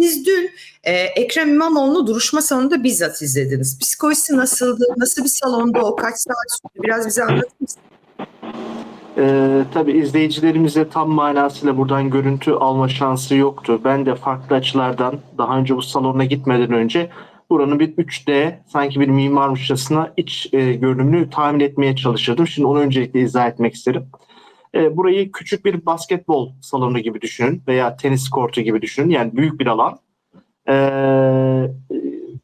Siz dün e, Ekrem İmamoğlu'nu duruşma salonunda bizzat izlediniz. Psikolojisi nasıldı? Nasıl bir salonda o? Kaç saat sürdü? Biraz bize anlatır mısınız? Ee, tabii izleyicilerimize tam manasıyla buradan görüntü alma şansı yoktu. Ben de farklı açılardan daha önce bu salona gitmeden önce buranın bir 3D sanki bir mimarmışçasına iç e, görünümünü tahmin etmeye çalışırdım. Şimdi onu öncelikle izah etmek isterim. E, burayı küçük bir basketbol salonu gibi düşünün veya tenis kortu gibi düşünün. Yani büyük bir alan. E,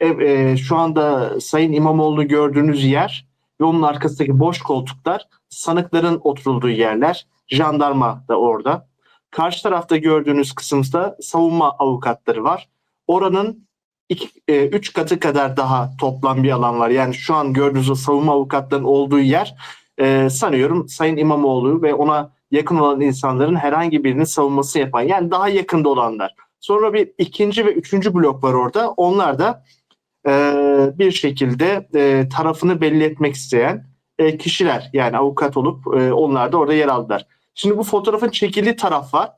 e, e, şu anda Sayın İmamoğlu'nu gördüğünüz yer ve onun arkasındaki boş koltuklar sanıkların oturulduğu yerler. Jandarma da orada. Karşı tarafta gördüğünüz kısımda savunma avukatları var. Oranın 3 katı kadar daha toplam bir alan var. Yani şu an gördüğünüz savunma avukatlarının olduğu yer e, sanıyorum Sayın İmamoğlu ve ona yakın olan insanların herhangi birinin savunması yapan yani daha yakında olanlar. Sonra bir ikinci ve üçüncü blok var orada. Onlar da e, bir şekilde e, tarafını belli etmek isteyen e, kişiler yani avukat olup e, onlar da orada yer aldılar. Şimdi bu fotoğrafın çekildiği taraf var.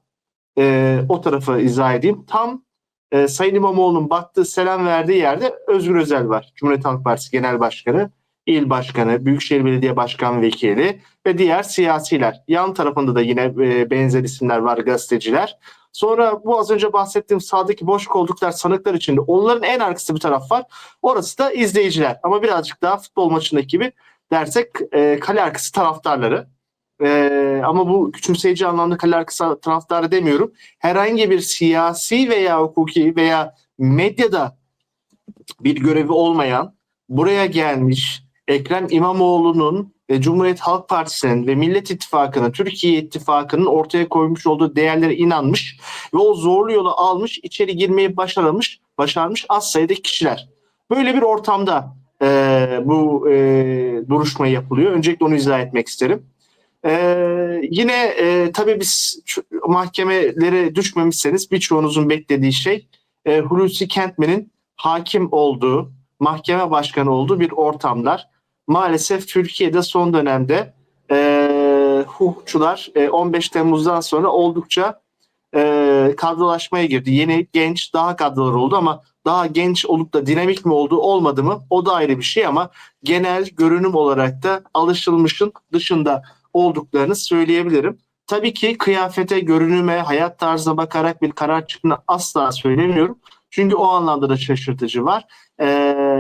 E, o tarafı izah edeyim. Tam e, Sayın İmamoğlu'nun baktığı selam verdiği yerde Özgür Özel var. Cumhuriyet Halk Partisi Genel Başkanı, İl Başkanı, Büyükşehir Belediye Başkan Vekili ve diğer siyasiler. Yan tarafında da yine e, benzer isimler var gazeteciler. Sonra bu az önce bahsettiğim sağdaki boş koltuklar sanıklar içinde. Onların en arkası bir taraf var. Orası da izleyiciler. Ama birazcık daha futbol maçındaki gibi dersek e, kale arkası taraftarları. E, ama bu küçümseyici anlamda kale arkası taraftarı demiyorum. Herhangi bir siyasi veya hukuki veya medyada bir görevi olmayan buraya gelmiş Ekrem İmamoğlu'nun ve Cumhuriyet Halk Partisi'nin ve Millet İttifakı'nın, Türkiye İttifakı'nın ortaya koymuş olduğu değerlere inanmış ve o zorlu yolu almış, içeri girmeyi başarmış, başarmış az sayıda kişiler. Böyle bir ortamda e, bu e, duruşma yapılıyor. Öncelikle onu izah etmek isterim. E, yine e, tabii biz mahkemelere düşmemişseniz birçoğunuzun beklediği şey e, Hulusi Kentmen'in hakim olduğu, mahkeme başkanı olduğu bir ortamlar. Maalesef Türkiye'de son dönemde e, hukukçular e, 15 Temmuz'dan sonra oldukça e, kadrolaşmaya girdi. Yeni genç daha kadrolar oldu ama daha genç olup da dinamik mi oldu olmadı mı o da ayrı bir şey ama genel görünüm olarak da alışılmışın dışında olduklarını söyleyebilirim. Tabii ki kıyafete, görünüme, hayat tarzına bakarak bir karar çıktığını asla söylemiyorum. Çünkü o anlamda da şaşırtıcı var. Ee,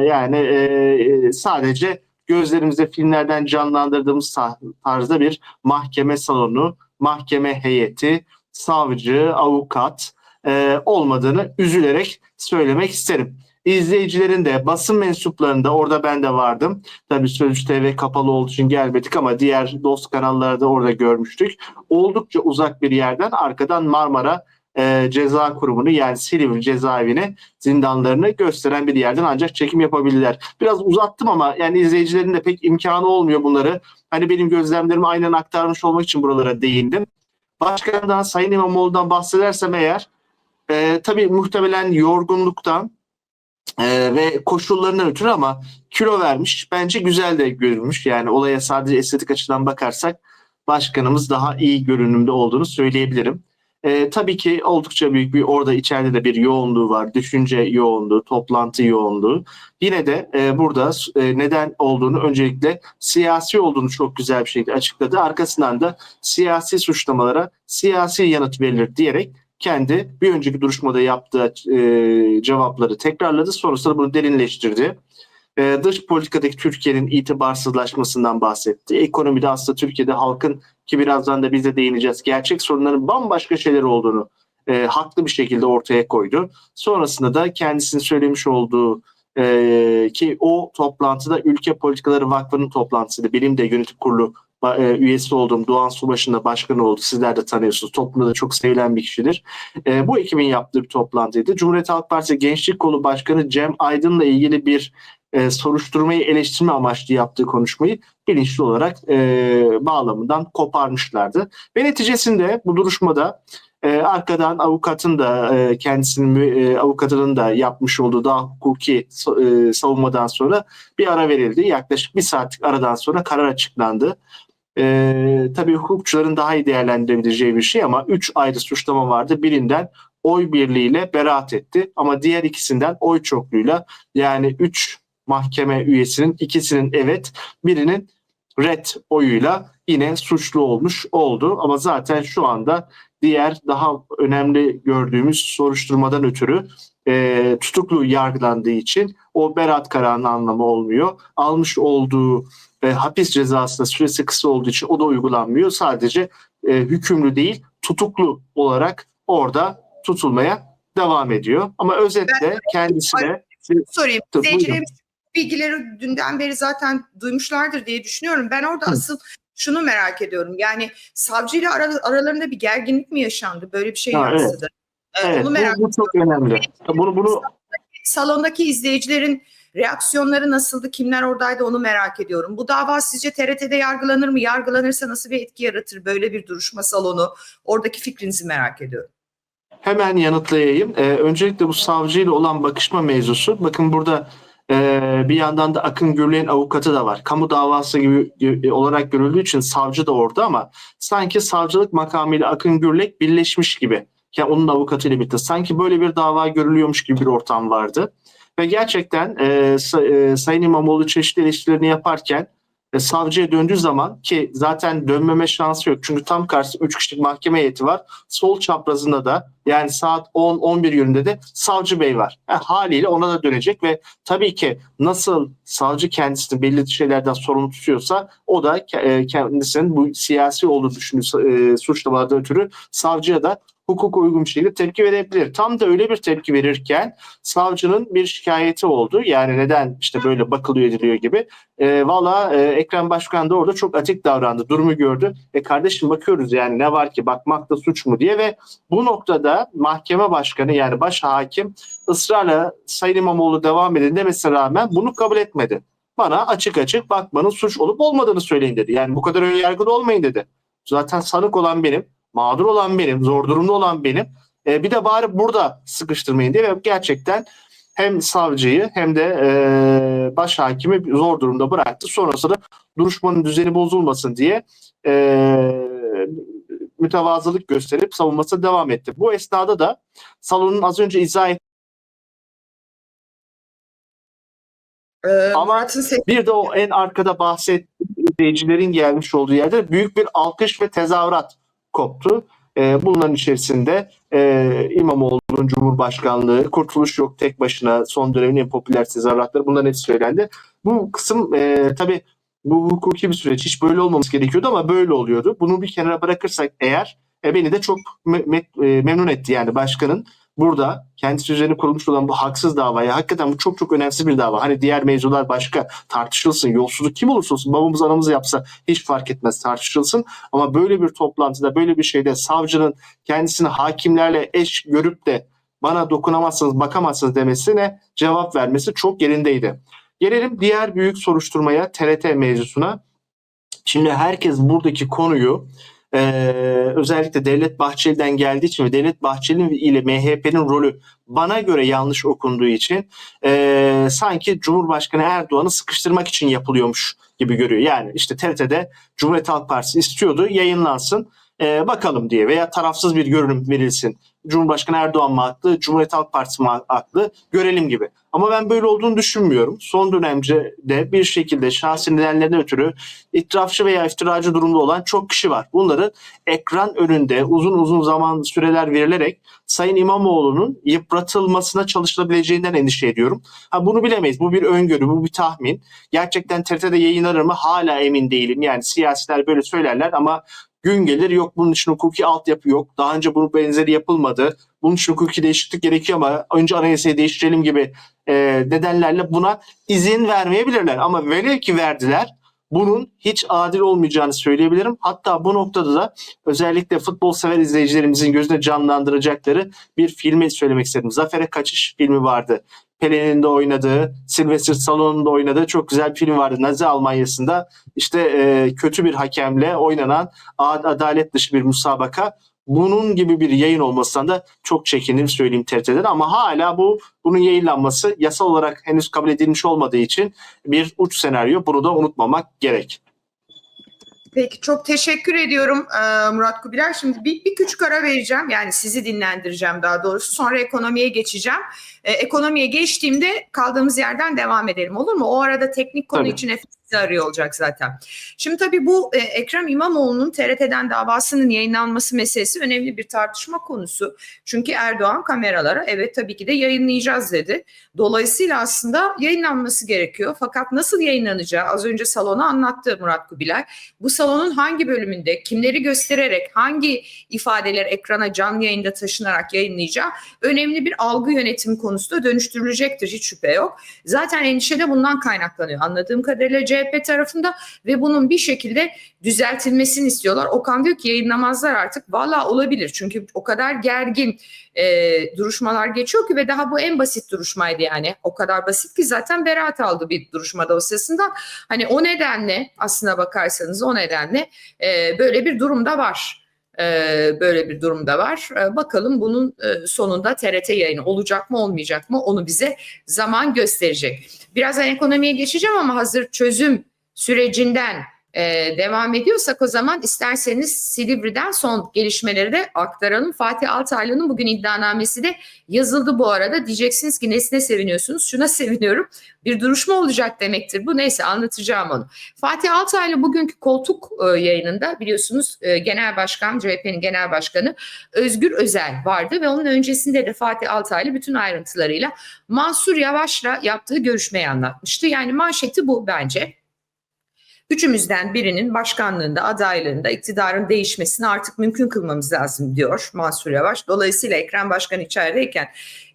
yani e, sadece gözlerimizde filmlerden canlandırdığımız tarzda bir mahkeme salonu, mahkeme heyeti, savcı, avukat e, olmadığını üzülerek söylemek isterim. İzleyicilerin de basın mensuplarında orada ben de vardım. Tabii Sözcü TV kapalı olduğu için gelmedik ama diğer dost kanallarda orada görmüştük. Oldukça uzak bir yerden arkadan Marmara e, ceza kurumunu yani Silivri cezaevini zindanlarını gösteren bir yerden ancak çekim yapabilirler. Biraz uzattım ama yani izleyicilerin de pek imkanı olmuyor bunları. Hani benim gözlemlerimi aynen aktarmış olmak için buralara değindim. Başkandan Sayın İmamoğlu'dan bahsedersem eğer e, tabii muhtemelen yorgunluktan e, ve koşullarından ötürü ama kilo vermiş. Bence güzel de görünmüş. Yani olaya sadece estetik açıdan bakarsak başkanımız daha iyi görünümde olduğunu söyleyebilirim. E, tabii ki oldukça büyük bir orada içeride de bir yoğunluğu var. Düşünce yoğunluğu, toplantı yoğunluğu. Yine de e, burada e, neden olduğunu öncelikle siyasi olduğunu çok güzel bir şekilde açıkladı. Arkasından da siyasi suçlamalara siyasi yanıt verilir diyerek kendi bir önceki duruşmada yaptığı e, cevapları tekrarladı. Sonrasında bunu derinleştirdi. E, dış politikadaki Türkiye'nin itibarsızlaşmasından bahsetti. Ekonomide aslında Türkiye'de halkın ki birazdan da biz de değineceğiz. Gerçek sorunların bambaşka şeyler olduğunu e, haklı bir şekilde ortaya koydu. Sonrasında da kendisinin söylemiş olduğu e, ki o toplantıda Ülke Politikaları Vakfı'nın toplantısıydı. Benim de yönetim kurulu e, üyesi olduğum Doğan Subaşı'nın da başkanı oldu. Sizler de tanıyorsunuz. Toplumda da çok sevilen bir kişidir. E, bu ekibin yaptığı bir toplantıydı. Cumhuriyet Halk Partisi Gençlik Kolu Başkanı Cem Aydın'la ilgili bir e, soruşturmayı eleştirme amaçlı yaptığı konuşmayı bilinçli olarak e, bağlamından koparmışlardı. Ve neticesinde bu duruşmada e, arkadan avukatın da e, kendisinin e, avukatının da yapmış olduğu daha hukuki e, savunmadan sonra bir ara verildi. Yaklaşık bir saatlik aradan sonra karar açıklandı. E, tabii hukukçuların daha iyi değerlendirebileceği bir şey ama üç ayrı suçlama vardı. Birinden oy birliğiyle beraat etti. Ama diğer ikisinden oy çokluğuyla yani 3 mahkeme üyesinin ikisinin evet birinin red oyuyla yine suçlu olmuş oldu. Ama zaten şu anda diğer daha önemli gördüğümüz soruşturmadan ötürü e, tutuklu yargılandığı için o beraat kararının anlamı olmuyor. Almış olduğu e, hapis cezası da süresi kısa olduğu için o da uygulanmıyor. Sadece e, hükümlü değil tutuklu olarak orada tutulmaya devam ediyor. Ama özetle kendisine sorayım. Tabii, İzleyicilerimiz bilgileri dünden beri zaten duymuşlardır diye düşünüyorum. Ben orada Hı. asıl şunu merak ediyorum. Yani savcıyla ara- aralarında bir gerginlik mi yaşandı? Böyle bir şey Ha, evet. yansıdı. Ee, evet, onu merak bu, bu çok önemli. Bunu bunu Salondaki izleyicilerin reaksiyonları nasıldı? Kimler oradaydı onu merak ediyorum. Bu dava sizce TRT'de yargılanır mı? Yargılanırsa nasıl bir etki yaratır? Böyle bir duruşma salonu. Oradaki fikrinizi merak ediyorum. Hemen yanıtlayayım. Ee, öncelikle bu savcıyla olan bakışma mevzusu. Bakın burada e, bir yandan da Akın Gürlek'in avukatı da var. Kamu davası gibi gibi olarak görüldüğü için savcı da orada ama sanki savcılık makamıyla Akın Gürlek birleşmiş gibi. Yani onun avukatıyla birlikte. Sanki böyle bir dava görülüyormuş gibi bir ortam vardı. Ve gerçekten e, e, Sayın İmamoğlu çeşitli eleştirilerini yaparken e, savcıya döndüğü zaman ki zaten dönmeme şansı yok. Çünkü tam karşısında 3 kişilik mahkeme heyeti var. Sol çaprazında da yani saat 10-11 yönünde de savcı bey var. E, haliyle ona da dönecek ve tabii ki nasıl savcı kendisini belli şeylerden sorumlu tutuyorsa o da e, kendisinin bu siyasi olduğu düşündüğü e, suçlamalardan ötürü savcıya da hukuka uygun bir şekilde tepki verebilir. Tam da öyle bir tepki verirken savcının bir şikayeti oldu. Yani neden işte böyle bakılıyor ediliyor gibi. E, Valla e, Ekrem Başkan da orada çok atik davrandı. Durumu gördü. E kardeşim bakıyoruz yani ne var ki bakmak da suç mu diye ve bu noktada mahkeme başkanı yani baş hakim ısrarla Sayın İmamoğlu devam edin demesine rağmen bunu kabul etmedi. Bana açık açık bakmanın suç olup olmadığını söyleyin dedi. Yani bu kadar önyargılı olmayın dedi. Zaten sanık olan benim, mağdur olan benim, zor durumda olan benim. E, bir de bari burada sıkıştırmayın diye ve gerçekten hem savcıyı hem de e, baş hakimi zor durumda bıraktı. Sonrasında duruşmanın düzeni bozulmasın diye e, mütevazılık gösterip savunmasına devam etti. Bu esnada da salonun az önce izah ettiği Ee, Ama- bir de o en arkada bahsettiğim izleyicilerin gelmiş olduğu yerde büyük bir alkış ve tezahürat koptu. Ee, bunların içerisinde e, İmamoğlu'nun Cumhurbaşkanlığı, Kurtuluş Yok tek başına son dönemin en popüler tezahüratları bunların hepsi söylendi. Bu kısım e, tabii bu hukuki bir süreç. Hiç böyle olmaması gerekiyordu ama böyle oluyordu. Bunu bir kenara bırakırsak eğer e, beni de çok me- me- e, memnun etti yani başkanın burada kendisi üzerine kurulmuş olan bu haksız davaya hakikaten bu çok çok önemsiz bir dava. Hani diğer mevzular başka tartışılsın. Yolsuzluk kim olursa olsun babamız anamız yapsa hiç fark etmez tartışılsın. Ama böyle bir toplantıda böyle bir şeyde savcının kendisini hakimlerle eş görüp de bana dokunamazsınız bakamazsınız demesine cevap vermesi çok yerindeydi. Gelelim diğer büyük soruşturmaya TRT mevzusuna. Şimdi herkes buradaki konuyu eee, özellikle Devlet Bahçeli'den geldiği için ve Devlet Bahçeli ile MHP'nin rolü bana göre yanlış okunduğu için eee, sanki Cumhurbaşkanı Erdoğan'ı sıkıştırmak için yapılıyormuş gibi görüyor. Yani işte TRT'de Cumhuriyet Halk Partisi istiyordu yayınlansın eee, bakalım diye veya tarafsız bir görünüm verilsin. Cumhurbaşkanı Erdoğan mı haklı, Cumhuriyet Halk Partisi mi haklı görelim gibi. Ama ben böyle olduğunu düşünmüyorum. Son dönemde de bir şekilde şahsi nedenlerden ötürü itirafçı veya iftiracı durumda olan çok kişi var. Bunların ekran önünde uzun uzun zaman süreler verilerek Sayın İmamoğlu'nun yıpratılmasına çalışılabileceğinden endişe ediyorum. Ha, bunu bilemeyiz. Bu bir öngörü, bu bir tahmin. Gerçekten TRT'de yayınlanır mı? Hala emin değilim. Yani siyasiler böyle söylerler ama gün gelir yok bunun için hukuki altyapı yok. Daha önce bunun benzeri yapılmadı. Bunun için hukuki değişiklik gerekiyor ama önce anayasayı değiştirelim gibi e, nedenlerle buna izin vermeyebilirler. Ama velev ki verdiler bunun hiç adil olmayacağını söyleyebilirim. Hatta bu noktada da özellikle futbol sever izleyicilerimizin gözüne canlandıracakları bir filmi söylemek istedim. Zafer'e Kaçış filmi vardı. Pelin'in de oynadığı, Sylvester Stallone'un da oynadığı çok güzel bir film vardı. Nazi Almanya'sında işte e, kötü bir hakemle oynanan ad- adalet dışı bir müsabaka. Bunun gibi bir yayın olmasından da çok çekindim söyleyeyim TRT'den ama hala bu bunun yayınlanması yasal olarak henüz kabul edilmiş olmadığı için bir uç senaryo. Bunu da unutmamak gerek. Peki çok teşekkür ediyorum Murat Kubiler. Şimdi bir, bir küçük ara vereceğim. Yani sizi dinlendireceğim daha doğrusu. Sonra ekonomiye geçeceğim. E, ekonomiye geçtiğimde kaldığımız yerden devam edelim olur mu? O arada teknik konu Tabii. için sizi arıyor olacak zaten. Şimdi tabii bu e, Ekrem İmamoğlu'nun TRT'den davasının yayınlanması meselesi önemli bir tartışma konusu. Çünkü Erdoğan kameralara evet tabii ki de yayınlayacağız dedi. Dolayısıyla aslında yayınlanması gerekiyor. Fakat nasıl yayınlanacağı az önce salona anlattı Murat Kubilay. Bu salonun hangi bölümünde kimleri göstererek hangi ifadeler ekrana canlı yayında taşınarak yayınlayacağı önemli bir algı yönetimi konusunda dönüştürülecektir hiç şüphe yok. Zaten endişe de bundan kaynaklanıyor. Anladığım kadarıyla CHP tarafında ve bunun bir şekilde düzeltilmesini istiyorlar. Okan diyor ki yayınlamazlar artık. Valla olabilir çünkü o kadar gergin e, duruşmalar geçiyor ki ve daha bu en basit duruşmaydı yani. O kadar basit ki zaten beraat aldı bir duruşma dosyasından. Hani o nedenle aslına bakarsanız o nedenle e, böyle bir durumda var. E, böyle bir durumda var. E, bakalım bunun e, sonunda TRT yayını olacak mı olmayacak mı onu bize zaman gösterecek. Birazdan ekonomiye geçeceğim ama hazır çözüm sürecinden e, devam ediyorsak o zaman isterseniz Silivri'den son gelişmeleri de aktaralım. Fatih Altaylı'nın bugün iddianamesi de yazıldı bu arada. Diyeceksiniz ki nesine seviniyorsunuz? Şuna seviniyorum. Bir duruşma olacak demektir bu. Neyse anlatacağım onu. Fatih Altaylı bugünkü koltuk e, yayınında biliyorsunuz e, Genel Başkan, CHP'nin Genel Başkanı Özgür Özel vardı ve onun öncesinde de Fatih Altaylı bütün ayrıntılarıyla Mansur Yavaş'la yaptığı görüşmeyi anlatmıştı. Yani manşeti bu bence. Üçümüzden birinin başkanlığında, adaylığında iktidarın değişmesini artık mümkün kılmamız lazım diyor Mansur Yavaş. Dolayısıyla Ekrem Başkan içerideyken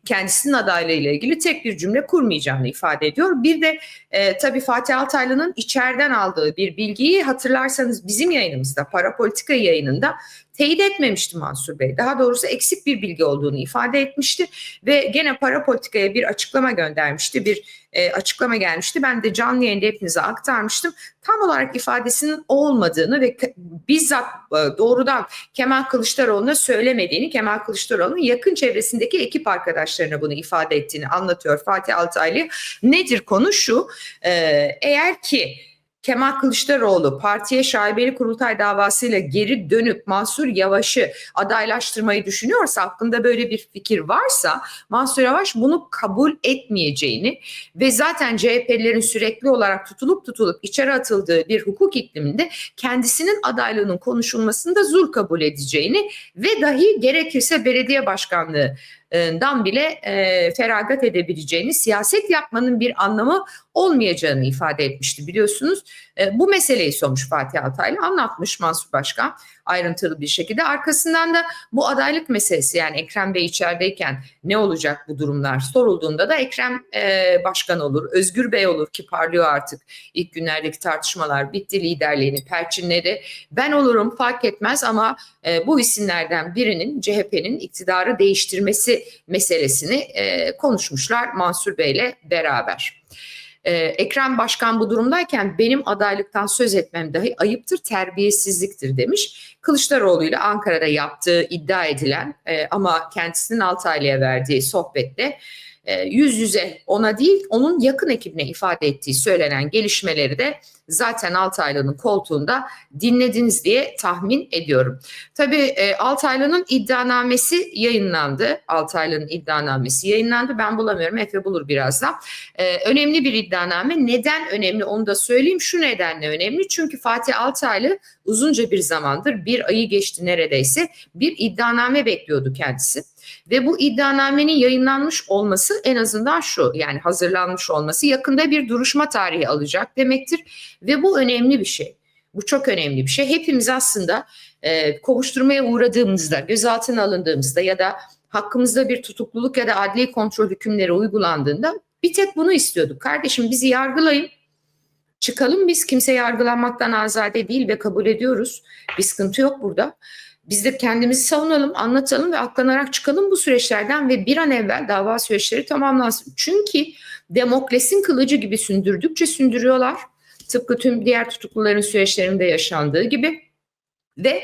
kendisinin adaylığıyla ilgili tek bir cümle kurmayacağını ifade ediyor. Bir de e, tabii Fatih Altaylı'nın içeriden aldığı bir bilgiyi hatırlarsanız bizim yayınımızda, para politika yayınında teyit etmemişti Mansur Bey. Daha doğrusu eksik bir bilgi olduğunu ifade etmişti ve gene para politikaya bir açıklama göndermişti. Bir e, açıklama gelmişti. Ben de canlı yayında hepinize aktarmıştım. Tam olarak ifadesinin olmadığını ve bizzat e, doğrudan Kemal Kılıçdaroğlu'na söylemediğini, Kemal Kılıçdaroğlu'nun yakın çevresindeki ekip arkadaşlarına bunu ifade ettiğini anlatıyor Fatih Altaylı. Nedir konu şu? e, eğer ki Kemal Kılıçdaroğlu partiye şaibeli kurultay davasıyla geri dönüp Mansur Yavaş'ı adaylaştırmayı düşünüyorsa, aklında böyle bir fikir varsa Mansur Yavaş bunu kabul etmeyeceğini ve zaten CHP'lilerin sürekli olarak tutulup tutulup içeri atıldığı bir hukuk ikliminde kendisinin adaylığının konuşulmasını da zul kabul edeceğini ve dahi gerekirse belediye başkanlığı dan bile e, feragat edebileceğini, siyaset yapmanın bir anlamı olmayacağını ifade etmişti biliyorsunuz. E, bu meseleyi sormuş Fatih Altaylı, anlatmış Mansur Başkan ayrıntılı bir şekilde. Arkasından da bu adaylık meselesi yani Ekrem Bey içerideyken ne olacak bu durumlar sorulduğunda da Ekrem e, Başkan olur, Özgür Bey olur ki parlıyor artık. İlk günlerdeki tartışmalar bitti, liderliğini perçinledi. Ben olurum fark etmez ama e, bu isimlerden birinin CHP'nin iktidarı değiştirmesi meselesini e, konuşmuşlar Mansur Bey'le beraber. Ee, Ekrem Başkan bu durumdayken benim adaylıktan söz etmem dahi ayıptır, terbiyesizliktir demiş. Kılıçdaroğlu ile Ankara'da yaptığı iddia edilen e, ama kendisinin Altaylı'ya verdiği sohbette e, yüz yüze ona değil onun yakın ekibine ifade ettiği söylenen gelişmeleri de zaten Altaylı'nın koltuğunda dinlediniz diye tahmin ediyorum. Tabii e, Altaylı'nın iddianamesi yayınlandı. Altaylı'nın iddianamesi yayınlandı. Ben bulamıyorum. Efe bulur birazdan. E, önemli bir iddianame. Neden önemli onu da söyleyeyim. Şu nedenle önemli. Çünkü Fatih Altaylı uzunca bir zamandır bir ayı geçti neredeyse bir iddianame bekliyordu kendisi. Ve bu iddianamenin yayınlanmış olması en azından şu yani hazırlanmış olması yakında bir duruşma tarihi alacak demektir. Ve bu önemli bir şey. Bu çok önemli bir şey. Hepimiz aslında e, kovuşturmaya uğradığımızda, gözaltına alındığımızda ya da hakkımızda bir tutukluluk ya da adli kontrol hükümleri uygulandığında bir tek bunu istiyorduk. Kardeşim bizi yargılayın. Çıkalım biz kimse yargılanmaktan azade değil ve kabul ediyoruz. Bir sıkıntı yok burada. Biz de kendimizi savunalım, anlatalım ve aklanarak çıkalım bu süreçlerden ve bir an evvel dava süreçleri tamamlansın. Çünkü Demokles'in kılıcı gibi sündürdükçe sündürüyorlar. Tıpkı tüm diğer tutukluların süreçlerinde yaşandığı gibi ve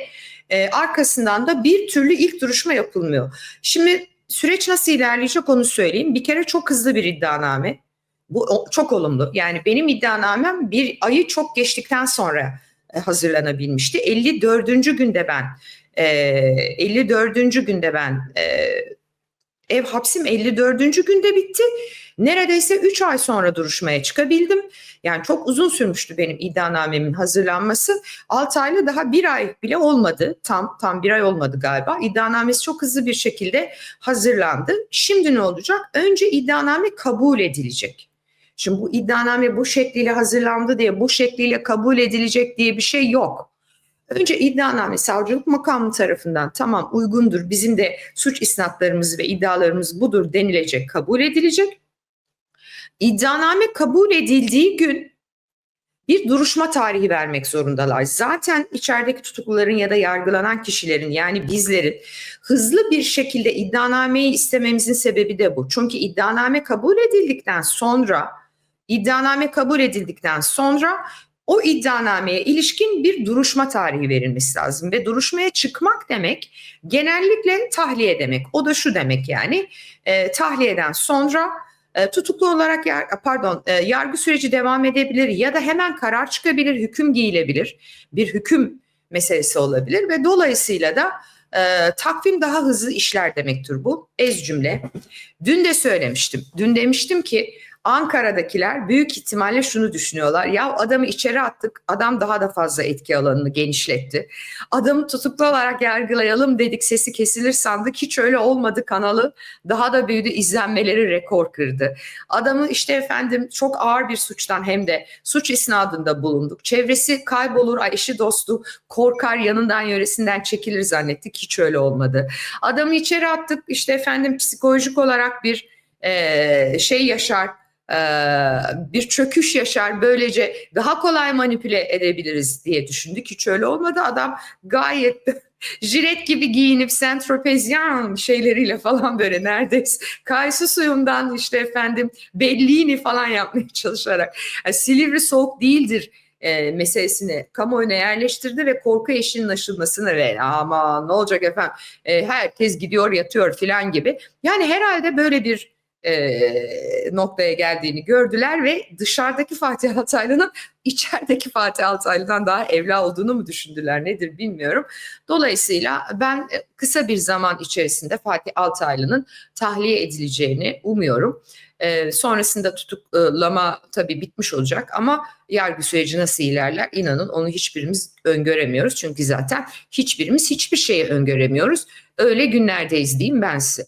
e, arkasından da bir türlü ilk duruşma yapılmıyor. Şimdi süreç nasıl ilerleyecek onu söyleyeyim. Bir kere çok hızlı bir iddianame. Bu çok olumlu. Yani benim iddianamem bir ayı çok geçtikten sonra e, hazırlanabilmişti. 54. günde ben e, 54. günde ben e, ev hapsim 54. günde bitti. Neredeyse 3 ay sonra duruşmaya çıkabildim. Yani çok uzun sürmüştü benim iddianamemin hazırlanması. 6 ayla daha bir ay bile olmadı. Tam tam bir ay olmadı galiba. İddianamesi çok hızlı bir şekilde hazırlandı. Şimdi ne olacak? Önce iddianame kabul edilecek. Şimdi bu iddianame bu şekliyle hazırlandı diye bu şekliyle kabul edilecek diye bir şey yok. Önce iddianame savcılık makamı tarafından tamam uygundur bizim de suç isnatlarımız ve iddialarımız budur denilecek kabul edilecek. İddianame kabul edildiği gün bir duruşma tarihi vermek zorundalar. Zaten içerideki tutukluların ya da yargılanan kişilerin yani bizlerin hızlı bir şekilde iddianameyi istememizin sebebi de bu. Çünkü iddianame kabul edildikten sonra iddianame kabul edildikten sonra o iddianameye ilişkin bir duruşma tarihi verilmesi lazım ve duruşmaya çıkmak demek genellikle tahliye demek. O da şu demek yani e, tahliyeden sonra e, tutuklu olarak yar, pardon e, yargı süreci devam edebilir ya da hemen karar çıkabilir, hüküm giyilebilir. Bir hüküm meselesi olabilir ve dolayısıyla da e, takvim daha hızlı işler demektir bu. Ez cümle. Dün de söylemiştim. Dün demiştim ki Ankara'dakiler büyük ihtimalle şunu düşünüyorlar. Ya adamı içeri attık. Adam daha da fazla etki alanını genişletti. Adamı tutuklu olarak yargılayalım dedik. Sesi kesilir sandık. Hiç öyle olmadı kanalı. Daha da büyüdü. izlenmeleri rekor kırdı. Adamı işte efendim çok ağır bir suçtan hem de suç isnadında bulunduk. Çevresi kaybolur, eşi dostu korkar yanından yöresinden çekilir zannettik. Hiç öyle olmadı. Adamı içeri attık. işte efendim psikolojik olarak bir şey yaşar bir çöküş yaşar böylece daha kolay manipüle edebiliriz diye düşündük. Hiç öyle olmadı. Adam gayet jilet gibi giyinip Saint-Tropezyan şeyleriyle falan böyle neredeyse kayısı suyundan işte efendim bellini falan yapmaya çalışarak yani Silivri soğuk değildir e, meselesini kamuoyuna yerleştirdi ve korku eşinin aşılmasını ve ama ne olacak efendim e, herkes gidiyor yatıyor filan gibi. Yani herhalde böyle bir e, noktaya geldiğini gördüler ve dışarıdaki Fatih Altaylı'nın içerideki Fatih Altaylı'dan daha evla olduğunu mu düşündüler nedir bilmiyorum. Dolayısıyla ben kısa bir zaman içerisinde Fatih Altaylı'nın tahliye edileceğini umuyorum. E, sonrasında tutuklama tabii bitmiş olacak ama yargı süreci nasıl ilerler inanın onu hiçbirimiz öngöremiyoruz. Çünkü zaten hiçbirimiz hiçbir şeyi öngöremiyoruz. Öyle günlerdeyiz diyeyim ben size.